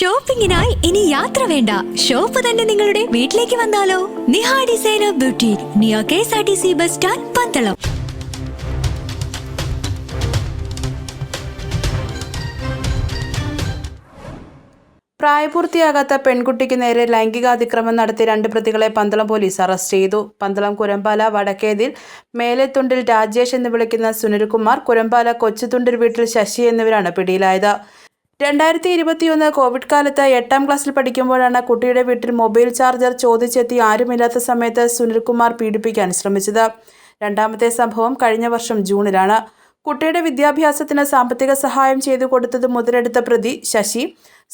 ഷോപ്പിംഗിനായി ഇനി യാത്ര വേണ്ട. ഷോപ്പ് തന്നെ നിങ്ങളുടെ വീട്ടിലേക്ക് വന്നാലോ? Niha designer beauty near K S R T C bus stand Pandalam. പ്രായപൂർത്തിയാകാത്ത പെൺകുട്ടിക്ക് നേരെ ലൈംഗികാതിക്രമം നടത്തിയ രണ്ട് പ്രതികളെ പന്തളം പോലീസ് അറസ്റ്റ് ചെയ്തു. പന്തളം കുരമ്പാല വടക്കേതിൽ മേലെത്തുണ്ടിൽ രാജേഷ് എന്ന് വിളിക്കുന്ന സുനിൽകുമാർ കുരമ്പാല കൊച്ചുതുണ്ടിൽ വീട്ടിൽ ശശി എന്നിവരാണ് പിടിയിലായത്. രണ്ടായിരത്തി ഇരുപത്തിയൊന്ന് കോവിഡ് കാലത്ത് എട്ടാം ക്ലാസ്സിൽ പഠിക്കുമ്പോഴാണ് കുട്ടിയുടെ വീട്ടിൽ മൊബൈൽ ചാർജർ ചോദിച്ചെത്തി ആരുമില്ലാത്ത സമയത്ത് സുനിൽകുമാർ പീഡിപ്പിക്കാൻ ശ്രമിച്ചത്. രണ്ടാമത്തെ സംഭവം കഴിഞ്ഞ വർഷം ജൂണിലാണ്. കുട്ടിയുടെ വിദ്യാഭ്യാസത്തിന് സാമ്പത്തിക സഹായം ചെയ്തു കൊടുത്തത് മുതലെടുത്ത പ്രതി ശശി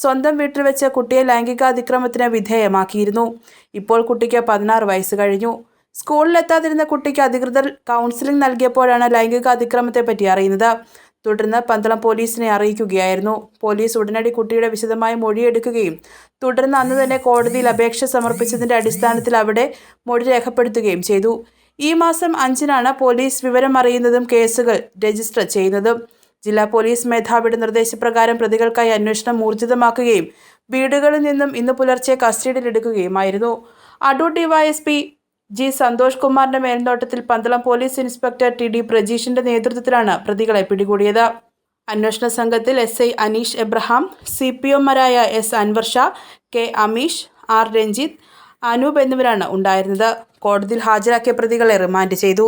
സ്വന്തം വീട്ടിൽ വെച്ച് കുട്ടിയെ ലൈംഗിക അതിക്രമത്തിന് വിധേയമാക്കിയിരുന്നു. ഇപ്പോൾ കുട്ടിക്ക് പതിനാറ് വയസ്സ് കഴിഞ്ഞു. സ്കൂളിലെത്താതിരുന്ന കുട്ടിക്ക് അധികൃതർ കൗൺസിലിംഗ് നൽകിയപ്പോഴാണ് ലൈംഗിക അതിക്രമത്തെപ്പറ്റി അറിയുന്നത്. തുടർന്ന് പന്തളം പോലീസിനെ അറിയിക്കുകയായിരുന്നു. പോലീസ് ഉടനടി കുട്ടിയുടെ വിശദമായ മൊഴിയെടുക്കുകയും തുടർന്ന് അന്ന് തന്നെ കോടതിയിൽ അപേക്ഷ സമർപ്പിച്ചതിന്റെ അടിസ്ഥാനത്തിൽ അവിടെ മൊഴി രേഖപ്പെടുത്തുകയും ചെയ്തു. ഈ മാസം അഞ്ചിനാണ് പോലീസ് വിവരം അറിയുന്നതും കേസുകൾ രജിസ്റ്റർ ചെയ്യുന്നതും. ജില്ലാ പോലീസ് മേധാവിയുടെ നിർദ്ദേശപ്രകാരം പ്രതികൾക്കായി അന്വേഷണം ഊർജിതമാക്കുകയും വീടുകളിൽ നിന്നും ഇന്ന് പുലർച്ചെ കസ്റ്റഡിയിലെടുക്കുകയുമായിരുന്നു. അടൂർ ഡിവൈഎസ്പി ജി സന്തോഷ് കുമാറിന്റെ മേൽനോട്ടത്തിൽ Pandalam police inspector T D പ്രജീഷിന്റെ നേതൃത്വത്തിലാണ് പ്രതികളെ പിടികൂടിയത്. അന്വേഷണ സംഘത്തിൽ S I Aneesh Abraham C P ഒമാരായ S Anwar Shah K Ameesh R Ranjith Anoop എന്നിവരാണ് ഉണ്ടായിരുന്നത്. കോടതിയിൽ ഹാജരാക്കിയ പ്രതികളെ റിമാൻഡ് ചെയ്തു.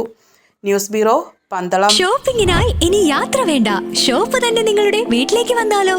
News bureau Pandalam. ഷോപ്പിംഗിനായി ഇനി യാത്ര വേണ്ട. ഷോപ്പ് തന്നെ നിങ്ങളുടെ വീട്ടിലേക്ക് വന്നാലോ?